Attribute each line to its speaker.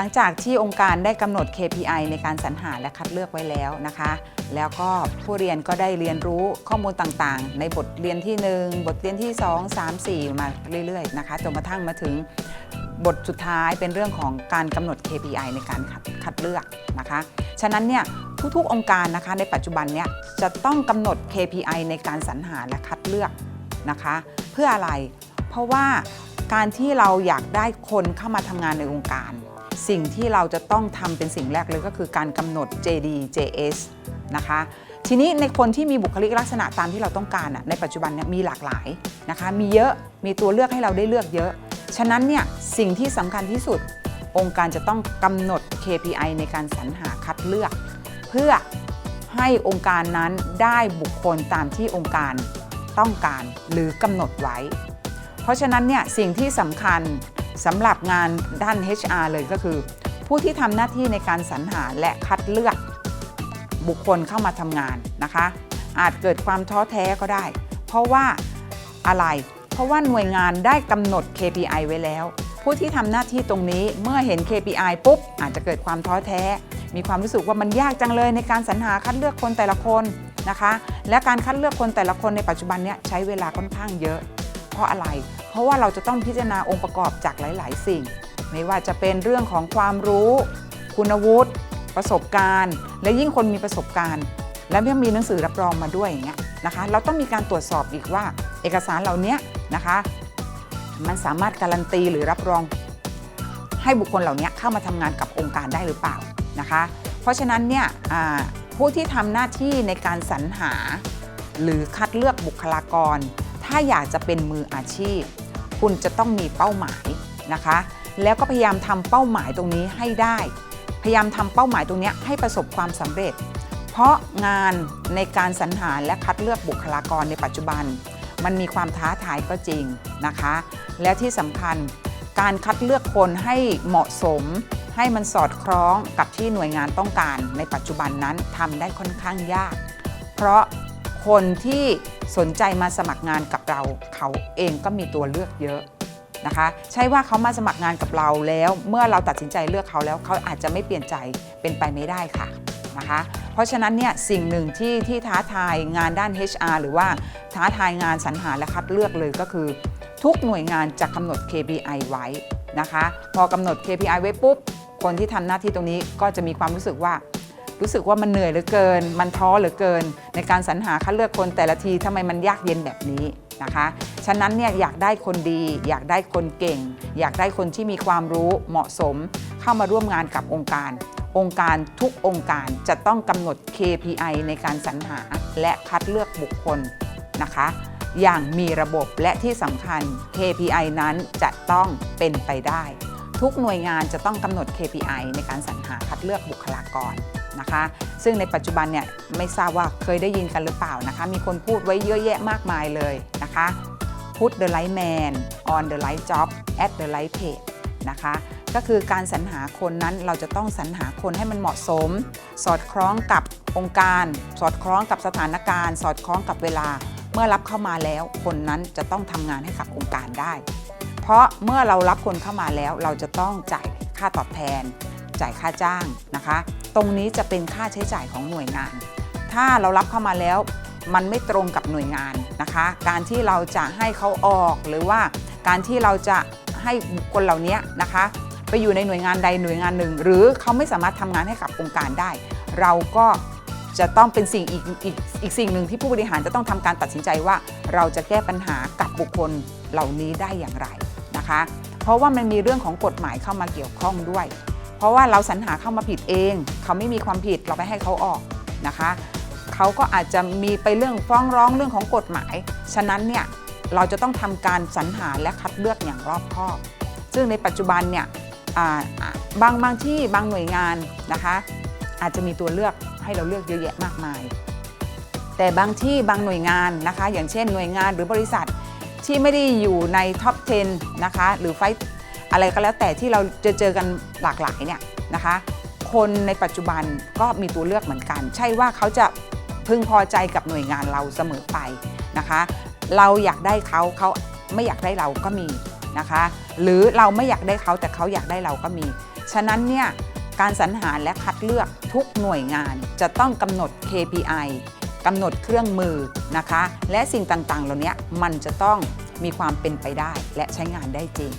Speaker 1: ลังจากที่องค์การได้กำหนด KPI ในการสรรหาและคัดเลือกไว้แล้วนะคะ แล้วก็ผู้เรียนก็ได้เรียนรู้ข้อมูลต่างๆ ในบทเรียนที่ 1 บทเรียนที่ 2 3 4 มาเรื่อยๆนะคะจนกระทั่งมาถึงบทสุดท้ายเป็นเรื่องของการกำหนด KPI ในการคัดคัดเลือกนะคะ ฉะนั้นเนี่ยทุกๆองค์การนะคะในปัจจุบันเนี่ยจะต้องกำหนด KPI ในการสรรหาและคัดเลือกนะคะ เพื่ออะไร เพราะว่าการที่เราอยากได้คนเข้ามาทำงานในองค์การ สิ่งที่เราจะต้องทำเป็นสิ่งแรกเลยก็คือการกำหนด JD JS นะคะ ทีนี้ในคนที่มีบุคลิกลักษณะตามที่เราต้องการในปัจจุบันเนี่ยมีหลากหลายนะคะ มีเยอะมีตัวเลือกให้เราได้เลือกเยอะ ฉะนั้นเนี่ยสิ่งที่สำคัญที่สุด องค์การจะต้องกำหนด KPI ในการสรรหาคัดเลือก เพื่อให้องค์การนั้นได้บุคคลตามที่องค์การต้องการหรือกำหนดไว้ เพราะฉะนั้นเนี่ยสิ่งที่สำคัญ สำหรับงานด้าน HR เลยก็คือ ผู้ที่ทำหน้าที่ในการสรรหาและคัดเลือกบุคคลเข้ามาทำงานนะคะ อาจเกิดความท้อแท้ก็ได้ เพราะว่าอะไร เพราะว่าหน่วยงานได้กำหนด KPI ไว้แล้ว ผู้ที่ทำหน้าที่ตรงนี้เมื่อเห็น KPI ปุ๊บ อาจจะเกิดความท้อแท้ มีความรู้สึกว่ามันยากจังเลยในการสรรหาคัดเลือกคนแต่ละคนนะคะ และการคัดเลือกคนแต่ละคนในปัจจุบันเนี้ยใช้เวลาค่อนข้างเยอะ เพราะอะไร เพราะว่าเราจะต้องพิจารณาองค์ประกอบจากหลาย ๆ สิ่ง ไม่ว่าจะเป็นเรื่องของความรู้ คุณวุฒิประสบการณ์ และยิ่งคนมีประสบการณ์ และยังมีหนังสือรับรองมาด้วยอย่างเงี้ยนะคะ เราต้องมีการตรวจสอบอีกว่า เอกสารเหล่านี้นะคะ มันสามารถการันตีหรือรับรองให้บุคคลเหล่านี้เข้ามาทำงานกับองค์การได้หรือเปล่านะคะ เพราะฉะนั้นเนี่ยผู้ที่ทำหน้าที่ในการสรรหา หรือคัดเลือกบุคลากร ถ้าอยากจะเป็นมืออาชีพ คุณจะต้องมีเป้าหมายนะคะ แล้วก็พยายามทำเป้าหมายตรงนี้ให้ได้ พยายามทำเป้าหมายตรงนี้ให้ประสบความสำเร็จ เพราะงานในการสรรหาและคัดเลือกบุคลากรในปัจจุบัน มันมีความท้าทายก็จริงนะคะ และที่สำคัญการคัดเลือกคนให้เหมาะสม ให้มันสอดคล้องกับที่หน่วยงานต้องการในปัจจุบันนั้นทำได้ค่อนข้างยาก เพราะคนที่ สนใจมาสมัครงานกับเราเขาเองก็มีตัวเลือกเยอะนะคะ ใช่ว่าเขามาสมัครงานกับเราแล้ว เมื่อเราตัดสินใจเลือกเขาแล้วเขาอาจจะไม่เปลี่ยนใจเป็นไปไม่ได้ค่ะนะคะ เพราะฉะนั้นเนี่ยสิ่งหนึ่งที่ที่ท้าทายงานด้าน HR หรือว่าท้าทายงานสรรหาและคัดเลือกเลยก็คือ ทุกหน่วยงานจะกำหนด KPI ไว้นะคะ พอกำหนด KPI ไว้ปุ๊บคนที่ทำหน้าที่ตรงนี้ก็จะมีความรู้สึกว่า รู้สึกว่ามันเหนื่อยเหลือเกิน มันท้อเหลือเกิน ในการสรรหาคัดเลือกคนแต่ละทีทำไมมันยากเย็นแบบนี้นะคะ ฉะนั้นเนี่ยอยากได้คนดี อยากได้คนเก่ง อยากได้คนที่มีความรู้เหมาะสม เข้ามาร่วมงานกับองค์การ องค์การทุกองค์การจะต้องกำหนด KPI ในการสรรหาและคัดเลือกบุคคลนะคะ อย่างมีระบบและที่สำคัญ KPI นั้นจะต้องเป็นไปได้ ทุกหน่วยงานจะต้องกำหนด KPI ในการสรรหาคัดเลือกบุคลากร นะคะ ซึ่งในปัจจุบันเนี่ยไม่ทราบว่าเคยได้ยินกันหรือเปล่านะคะ มีคนพูดไว้เยอะแยะมากมายเลยนะคะ Put the right man on the right job at the right pay นะคะก็คือการสรรหาคนนั้นเราจะต้องสรรหาคนให้มันเหมาะสม สอดคล้องกับองค์การ สอดคล้องกับสถานการณ์ สอดคล้องกับเวลา เมื่อรับเข้ามาแล้วคนนั้นจะต้องทำงานให้กับองค์การได้ เพราะเมื่อเรารับคนเข้ามาแล้วเราจะต้องจ่ายค่าตอบแทน จ่ายค่าจ้างนะคะ ตรงนี้จะเป็นค่าใช้จ่ายของหน่วยงาน ถ้าเรารับเข้ามาแล้วมันไม่ตรงกับหน่วยงานนะคะ การที่เราจะให้เขาออกหรือว่าการที่เราจะให้คคลเหล่านี้นะคะ ไปอยู่ในหน่วยงานใดหน่วยงานหนึ่ง หรือเขาไม่สามารถทำงานให้กับองค์การได้ เราก็จะต้องเป็นสิ่งอีกอีกอีกสิ่งหนึ่งที่ผู้บริหารจะต้องทำการตัดสินใจว่า เราจะแก้ปัญหากับบุคคลเหล่านี้ได้อย่างไรนะคะ เพราะว่ามันมีเรื่องของกฎหมายเข้ามาเกี่ยวข้องด้วย เพราะว่าเราสรรหาเข้ามาผิดเอง เขาไม่มีความผิดเราไปให้เขาออกนะคะเขาก็อาจจะมีไปเรื่องฟ้องร้องเรื่องของกฎหมาย ฉะนั้นเนี่ยเราจะต้องทำการสรรหาและคัดเลือกอย่างรอบคอบ ซึ่งในปัจจุบันเนี่ยบางบางที่บางหน่วยงานนะคะอาจจะมีตัวเลือกให้เราเลือกเยอะแยะมากมาย แต่บางที่บางหน่วยงานนะคะ อย่างเช่นหน่วยงานหรือบริษัทที่ไม่ได้อยู่ในท็อป 10 นะคะ หรือไฟ อะไรก็แล้วแต่ที่เราจะเจอกันหลากหลายเนี่ยนะคะ คนในปัจจุบันก็มีตัวเลือกเหมือนกัน ใช่ว่าเขาจะพึงพอใจกับหน่วยงานเราเสมอไปนะคะ เราอยากได้เขาเขาไม่อยากได้เราก็มีนะคะ หรือเราไม่อยากได้เขาแต่เขาอยากได้เราก็มี ฉะนั้นเนี่ยการสรรหาและคัดเลือกทุกหน่วยงานจะต้องกำหนด KPI กำหนดเครื่องมือนะคะ และสิ่งต่างๆ เหล่านี้มันจะต้องมีความเป็นไปได้และใช้งานได้จริง